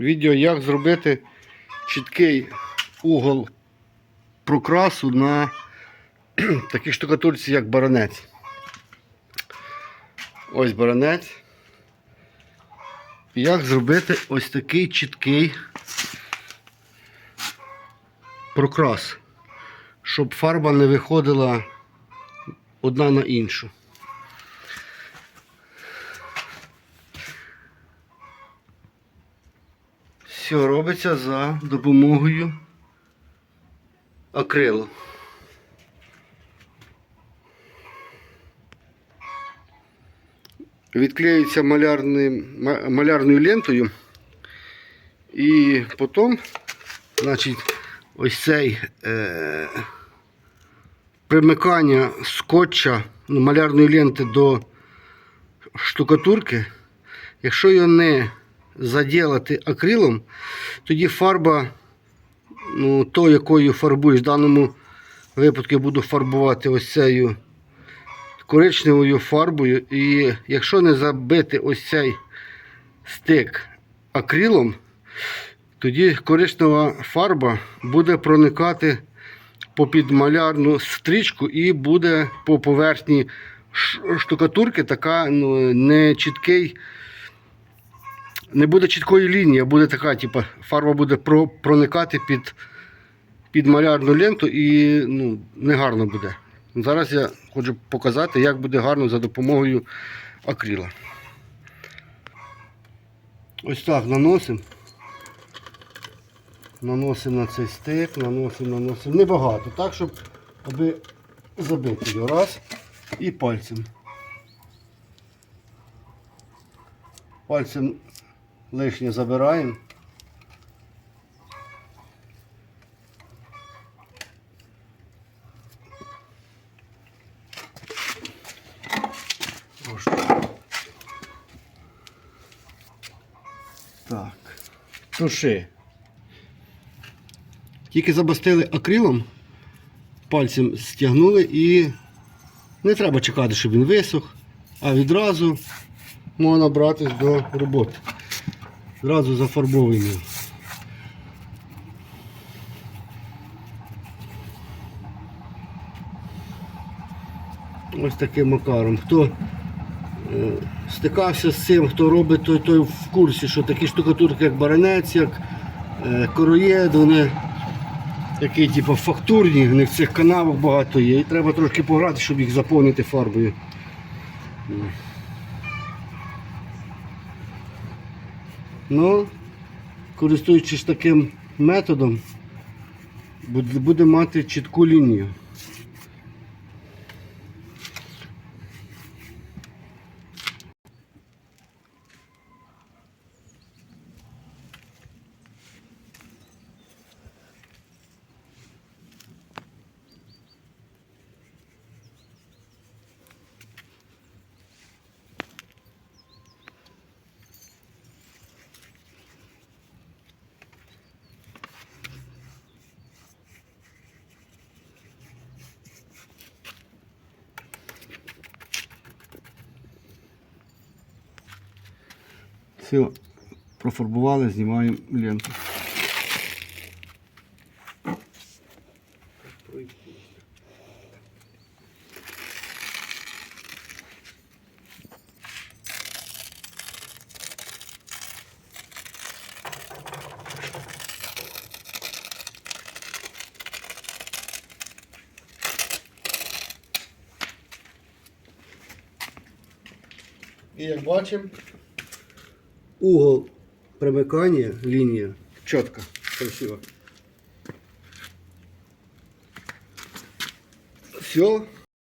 відео, як зробити чіткий угол прокрасу на такій штукатурці, як баранець. Ось баранець. Як зробити ось такий чіткий прокрас, щоб фарба не виходила одна на іншу. Все робиться за допомогою акрилу. Відклеюється малярною лентою. І потім, значить, ось цей е, примикання скотча ну, малярної ленти до штукатурки, якщо його не заділати акрилом, тоді фарба, ну, то, якою фарбуєш, в даному випадку я буду фарбувати ось цією коричневою фарбою. І якщо не забити ось цей стик акрилом, тоді коричнева фарба буде проникати попід малярну стрічку і буде по поверхні штукатурки така ну, не чіткий, не буде чіткої лінії, а буде така, типу, фарба буде про, проникати під, під малярну ленту і ну, негарно буде. Зараз я хочу показати, як буде гарно за допомогою акрила. Ось так наносимо. Наносимо на цей стик, наносимо, наносимо. Небагато, так, щоб аби забити його. Раз. І пальцем. Пальцем лишнє забираємо. Так. Туши. Тільки забастили акрилом, пальцем стягнули і не треба чекати, щоб він висох, а відразу можна братись до роботи. Зразу зафарбовуємо. його. Ось таким макаром. Хто е, стикався з цим, хто робить, той, той в курсі, що такі штукатурки, як баранець, як е, короєд, вони такі, типу, фактурні, в них цих канавок багато є. І треба трошки пограти, щоб їх заповнити фарбою. Ну, користуючись таким методом, буде, мати чітку лінію. Все, профарбували, знімаємо ленту. І як бачимо, угол примикання, лінія. Четко, красиво. Все,